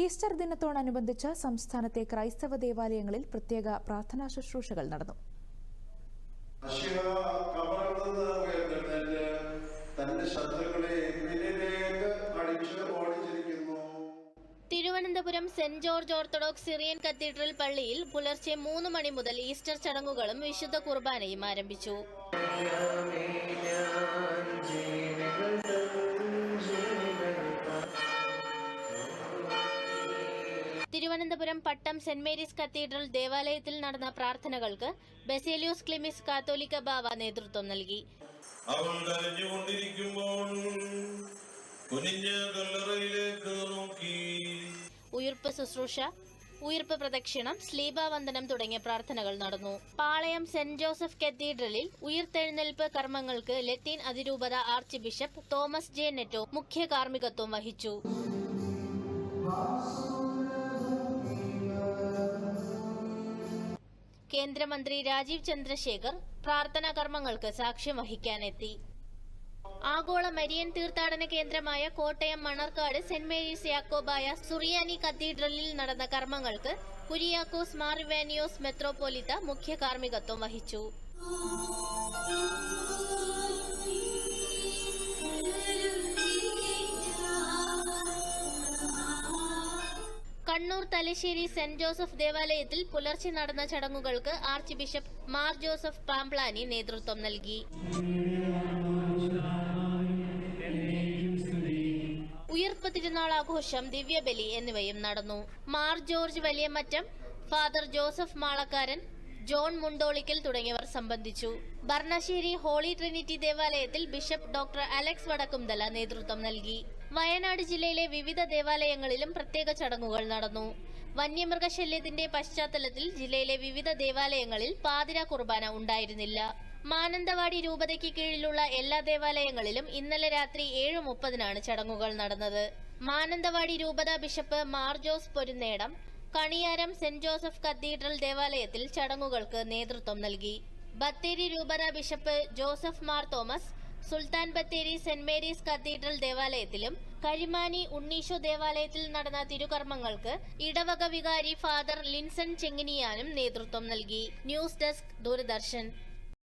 Easter ദിനത്തോടനുബന്ധിച്ച് സംസ്ഥാനത്തെ ക്രൈസ്തവ ദേവാലയങ്ങളിൽ പ്രത്യേക പ്രാർത്ഥനാ ശുശ്രൂഷകൾ നടന്നു. Thiruvananthapuram saint George Orthodox Syrian cathedral പള്ളിയിൽ പുലർച്ചെ മൂന്ന് മണി മുതൽ ഈസ്റ്റർ ചടങ്ങുകളും വിശുദ്ധ കുർബാനയും ആരംഭിച്ചു. Thiruvananthapuram Pattom saint Mary's cathedral ദേവാലയത്തിൽ നടന്ന പ്രാർത്ഥനകൾക്ക് ബെസേലിയോസ് ക്ലിമിസ് കാത്തോലിക്ക ബാവ നേതൃത്വം നൽകി. അവൾ കരഞ്ഞുകൊണ്ടിരിക്കുമ്പോൾ കുനിഞ്ഞ കല്ലറയിലേക്ക് നോക്കി. ഉയിർപ്പ് ശുശ്രൂഷ ഉയർപ്പ് പ്രദക്ഷിണം സ്ലീപാവന്ദനം തുടങ്ങിയ പ്രാർത്ഥനകൾ നടന്നു. പാളയം സെന്റ് ജോസഫ് കത്തീഡ്രലിൽ ഉയർത്തെഴുന്നേൽപ്പ് കർമ്മങ്ങൾക്ക് ലത്തീൻ അതിരൂപത arch bishop Thomas J Netto മുഖ്യ കാർമ്മികത്വം വഹിച്ചു. കേന്ദ്രമന്ത്രി രാജീവ് ചന്ദ്രശേഖർ പ്രാർത്ഥനാ കർമ്മങ്ങൾക്ക് സാക്ഷ്യം വഹിക്കാനെത്തി. ആഗോള മരിയൻ തീർത്ഥാടന കേന്ദ്രമായ കോട്ടയം മണർക്കാട് സെന്റ് മേരീസ് യാക്കോബായ സുറിയാനി കത്തീഡ്രലിൽ നടന്ന കർമ്മങ്ങൾക്ക് കുരിയാക്കോസ് മാർവാനിയോസ് മെത്രോപൊലിത്ത മുഖ്യ കാർമ്മികത്വം വഹിച്ചു. കണ്ണൂർ തലശ്ശേരി സെന്റ് ജോസഫ് ദേവാലയത്തിൽ പുലർച്ചെ നടന്ന ചടങ്ങുകൾക്ക് archbishop Mar Joseph Pamplany നേതൃത്വം നൽകി. ഉയർപ്പ് തിരുനാൾ ആഘോഷം ദിവ്യബലി എന്നിവയും നടന്നു. Mar George Valiyamattam father Joseph Malakkaran John Mundolickal തുടങ്ങിയവർ സംബന്ധിച്ചു. ഭർണശ്ശേരി ഹോളി ട്രിനിറ്റി ദേവാലയത്തിൽ ബിഷപ്പ് ഡോക്ടർ അലക്സ് വടക്കുംതല നേതൃത്വം നൽകി. വയനാട് ജില്ലയിലെ വിവിധ ദേവാലയങ്ങളിലും പ്രത്യേക ചടങ്ങുകൾ നടന്നു. വന്യമൃഗശല്യത്തിന്റെ പശ്ചാത്തലത്തിൽ ജില്ലയിലെ വിവിധ ദേവാലയങ്ങളിൽ പാതിര കുർബാന ഉണ്ടായിരുന്നില്ല. മാനന്തവാടി രൂപതയ്ക്ക് കീഴിലുള്ള എല്ലാ ദേവാലയങ്ങളിലും ഇന്നലെ രാത്രി ഏഴ് മുപ്പതിനാണ് ചടങ്ങുകൾ നടന്നത്. മാനന്തവാടി രൂപത bishop Mar Jose Porunnedom Kaniyaram saint Joseph cathedral ദേവാലയത്തിൽ ചടങ്ങുകൾക്ക് നേതൃത്വം നൽകി. ബത്തേരി രൂപത bishop Joseph Mar Thomas Sultan Bathery saint Mary's cathedral ദേവാലയത്തിലും Karimani ഉണ്ണീശോ ദേവാലയത്തിൽ നടന്ന തിരുകർമ്മങ്ങൾക്ക് ഇടവക വികാരി ഫാദർ ലിൻസൺ ചെങ്ങിനിയാനും നേതൃത്വം നൽകി. News desk Doordarshan.